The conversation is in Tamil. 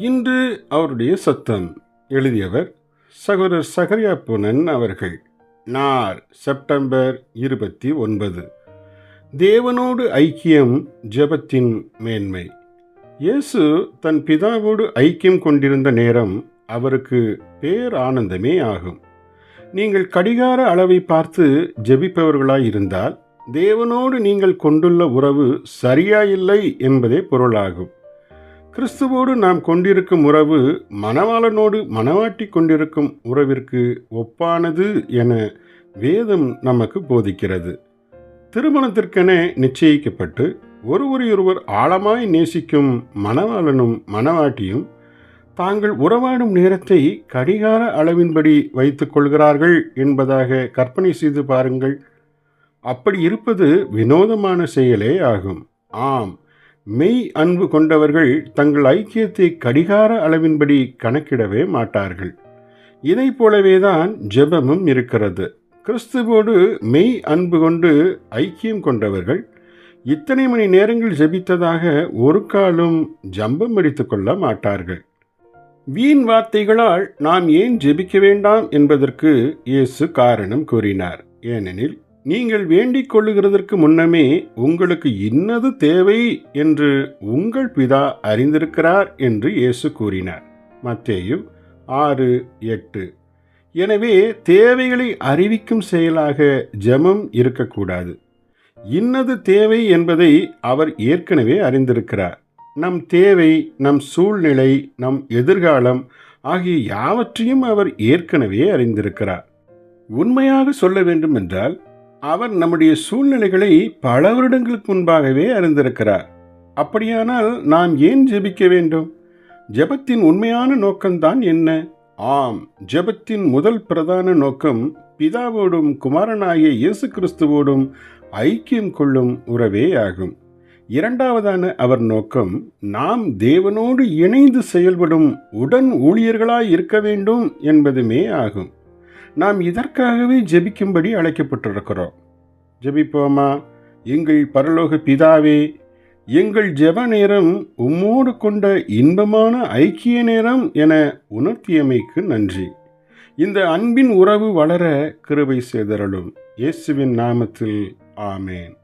இன்று அவருடைய சத்தம். எழுதியவர் சகோதரர் சகரியா புனன் அவர்கள். நார் செப்டம்பர் இருபத்தி ஒன்பது. தேவனோடு ஐக்கியம் ஜெபத்தின் மேன்மை. இயேசு தன் பிதாவோடு ஐக்கியம் கொண்டிருந்த நேரம் அவருக்கு பேர் ஆனந்தமே ஆகும். நீங்கள் கடிகார அளவை பார்த்து ஜெபிப்பவர்களாய் இருந்தால் தேவனோடு நீங்கள் கொண்டுள்ள உறவு சரியாயில்லை என்பதே பொருளாகும். கிறிஸ்துவோடு நாம் கொண்டிருக்கும் உறவு மணவாளனோடு மணவாட்டி கொண்டிருக்கும் உறவிற்கு ஒப்பானது என வேதம் நமக்கு போதிக்கிறது. திருமணத்திற்கென நிச்சயிக்கப்பட்டு ஒருவரையொருவர் ஆழமாய் நேசிக்கும் மணவாளனும் மணவாட்டியும் தாங்கள் உறவாடும் நேரத்தை கடிகார அளவின்படி வைத்துக் கொள்கிறார்கள் என்பதாக கற்பனை செய்து பாருங்கள். அப்படி இருப்பது வினோதமான செயலே ஆகும். ஆம் மெய் அன்பு கொண்டவர்கள் தங்கள் ஐக்கியத்தை கடிகார அளவின்படி கணக்கிடவே மாட்டார்கள். இதை போலவேதான் ஜெபமும் இருக்கிறது. கிறிஸ்துவோடு மெய் அன்பு கொண்டு ஐக்கியம் கொண்டவர்கள் இத்தனை மணி நேரங்கள் ஜெபித்ததாக ஒரு காலும் ஜம்பம் அடித்துக் கொள்ள மாட்டார்கள். வீண் வார்த்தைகளால் நாம் ஏன் ஜெபிக்க வேண்டாம் என்பதற்கு இயேசு காரணம் கூறினார். ஏனெனில் நீங்கள் வேண்டிக் கொள்ளுகிறதற்கு முன்னமே உங்களுக்கு இன்னது தேவை என்று உங்கள் பிதா அறிந்திருக்கிறார் என்று இயேசு கூறினார். மத்தேயு ஆறு எட்டு. எனவே தேவைகளை அறிவிக்கும் செயலாக ஜெபம் இருக்கக்கூடாது. இன்னது தேவை என்பதை அவர் ஏற்கனவே அறிந்திருக்கிறார். நம் தேவை நம் சூழ்நிலை நம் எதிர்காலம் ஆகிய யாவற்றையும் அவர் ஏற்கனவே அறிந்திருக்கிறார். உண்மையாக சொல்ல வேண்டும் என்றால் அவர் நம்முடைய சூழ்நிலைகளை பல வருடங்களுக்கு முன்பாகவே அறிந்திருக்கிறார். அப்படியானால் நாம் ஏன் ஜெபிக்க வேண்டும்? ஜெபத்தின் உண்மையான நோக்கம்தான் என்ன? ஆம் ஜெபத்தின் முதல் பிரதான நோக்கம் பிதாவோடும் குமாரனாகிய இயேசு கிறிஸ்துவோடும் ஐக்கியம் கொள்ளும் உறவே ஆகும். இரண்டாவதான அவர் நோக்கம் நாம் தேவனோடு இணைந்து செயல்படும் உடன் ஊழியர்களாய் இருக்க வேண்டும் என்பதுமே ஆகும். நாம் இதற்காகவே ஜெபிக்கும்படி அழைக்கப்பட்டிருக்கிறோம். ஜெபிப்போமா? எங்கள் பரலோக பிதாவே எங்கள் ஜெப நேரம் உம்மோடு கொண்ட இன்பமான ஐக்கிய நேரம் என உணர்த்தியமைக்கு நன்றி. இந்த அன்பின் உறவு வளர கிருபை செய்தரலும் இயேசுவின் நாமத்தில் ஆமேன்.